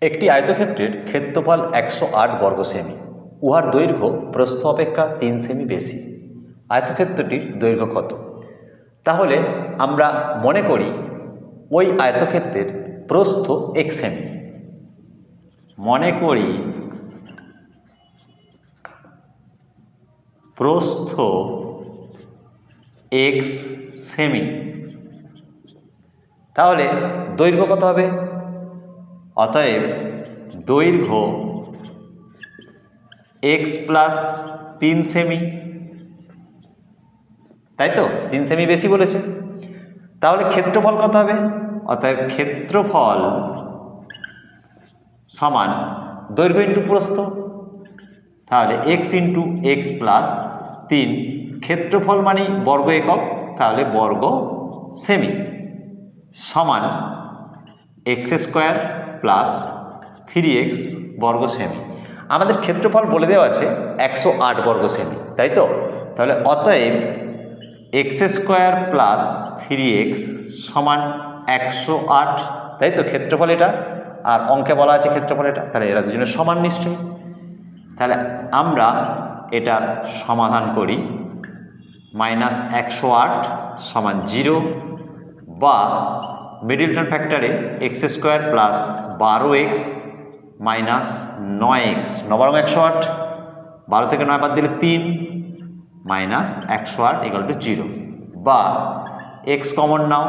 একটি আয়তক্ষেত্রের ক্ষেত্রফল একশো আট বর্গ সেমি উহার দৈর্ঘ্য প্রস্থ অপেক্ষা তিন সেমি বেশি। আয়তক্ষেত্রটির দৈর্ঘ্য কত? তাহলে আমরা মনে করি ওই আয়তক্ষেত্রের প্রস্থ এক সেমি। মনে করি প্রস্থ এক্স সেমি। তাহলে দৈর্ঘ্য কত হবে? অতএব দৈর্ঘ্য এক্স প্লাস তিন সেমি তাই তো? তিন সেমি বেশি বলেছে। তাহলে ক্ষেত্রফল কত হবে? অতএব ক্ষেত্রফল সমান দৈর্ঘ্য ইন্টু প্রস্থ। তাহলে এক্স ইন্টু এক্স প্লাস তিন। ক্ষেত্রফল মানে বর্গ একক, তাহলে বর্গ সেমি সমান x square plus three x বর্গ সেমি আমাদের ক্ষেত্রফল বলে দেওয়া আছে একশো আট বর্গ সেমি তাই তো? তাহলে অতএব x square plus three x সমান একশো আট, তাই তো ক্ষেত্রফল এটা? আর অঙ্কে বলা আছে ক্ষেত্রফল এটা, তাহলে এরা দুজনের সমান নিশ্চয়ই। তাহলে আমরা এটার সমাধান করি মাইনাস একশো আট সমান জিরো বা মিডিল টার্ম ফ্যাক্টরে এক্স স্কোয়ার প্লাস বারো এক্স মাইনাস নয় এক্স নবারং একশো আট। বারো থেকে নয় বাদ দিলে তিন মাইনাস একশো আট ইকাল টু জিরো বা x common now,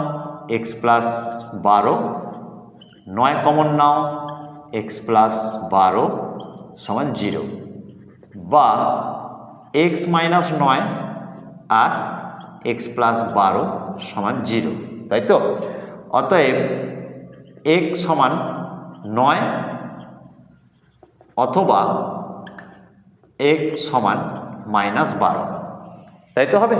x plus বারো, নয় কমন নাও, এক্স প্লাস বারো সমান জিরো বা এক্স মাইনাস নয় আর এক্স প্লাস বারো সমান জিরো তাই তো? অতএব এক্স সমান নয় অথবা এক্স সমান মাইনাস বারো। তাই তো হবে?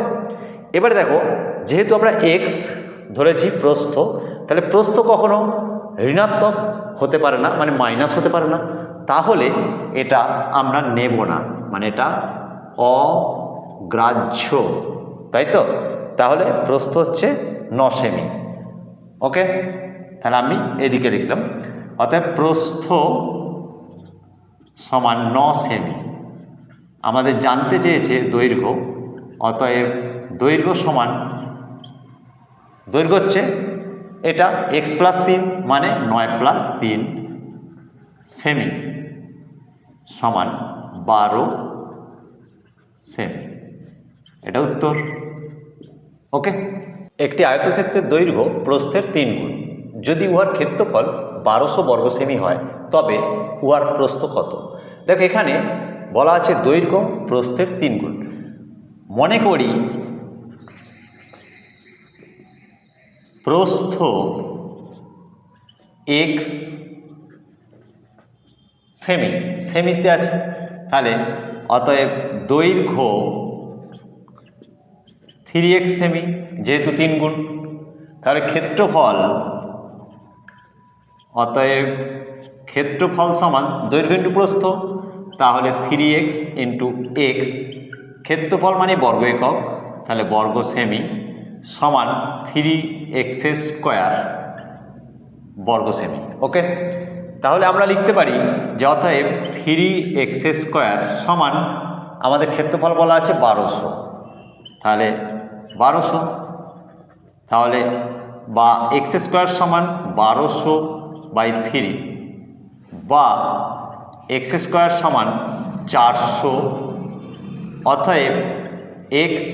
এবারে দেখো, যেহেতু আমরা এক্স ধরেছি প্রস্থ, তাহলে প্রস্থ কখনো ঋণাত্মক হতে পারে না মানে মাইনাস হতে পারে না। তাহলে এটা আমরা নেব না মানে এটা অগ্রাহ্য। তাই তো? তাহলে প্রস্থ হচ্ছে ন সেমি ওকে তাহলে আমি এদিকে লিখলাম অতএব প্রস্থ সমান ন সেমি আমাদের জানতে চেয়েছে দৈর্ঘ্য। অতএব দৈর্ঘ্য সমান, দৈর্ঘ্য হচ্ছে এটা এক্স প্লাস তিন মানে নয় প্লাস তিন সেমি সমান বারো সেমি এটা উত্তর। ওকে একটি আয়তক্ষেত্রের দৈর্ঘ্য প্রস্থের তিন গুণ। যদি উহার ক্ষেত্রফল বারোশো বর্গ সেমি হয়, তবে উহার প্রস্থ কত? দেখো, এখানে বলা আছে দৈর্ঘ্য প্রস্থের তিন গুণ। মনে করি প্রস্থ এক্স সেমি, সেমিতে আছে। তাহলে অতএব দৈর্ঘ্য থ্রি এক্স সেমি যেহেতু তিন গুণ তাহলে ক্ষেত্রফল, অতএব ক্ষেত্রফল সমান দৈর্ঘ্য ইন্টু প্রস্থ তাহলে থ্রি এক্স ইন্টু এক্স ক্ষেত্রফল মানে বর্গ একক, তাহলে বর্গ সেমি সমান থ্রি এক্স স্কোয়ার বর্গ সেমি ওকে তাহলে আমরা লিখতে পারি যে অতএব থ্রি এক্স স্কোয়ার সমান আমাদের ক্ষেত্রফল বলা আছে বারোশো। তাহলে বারোশো। তাহলে বা এক্স স্কোয়ার সমান বারোশো বাই থ্রি বা এক্স স্কোয়ার সমান চারশো। অতএব এক্স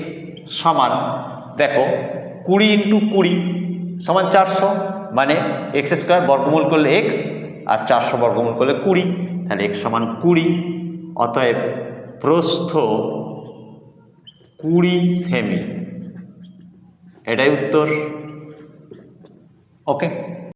সমান, দেখো, কুড়ি ইন্টু কুড়ি সমান চারশো মানে এক্স স্কোয়ার বর্গমূল করলে এক্স আর চারশো বর্গমূল করলে কুড়ি, তাহলে এক্স সমান কুড়ি। অতএব প্রস্থ কুড়ি সেমি। এটাই উত্তর। ওকে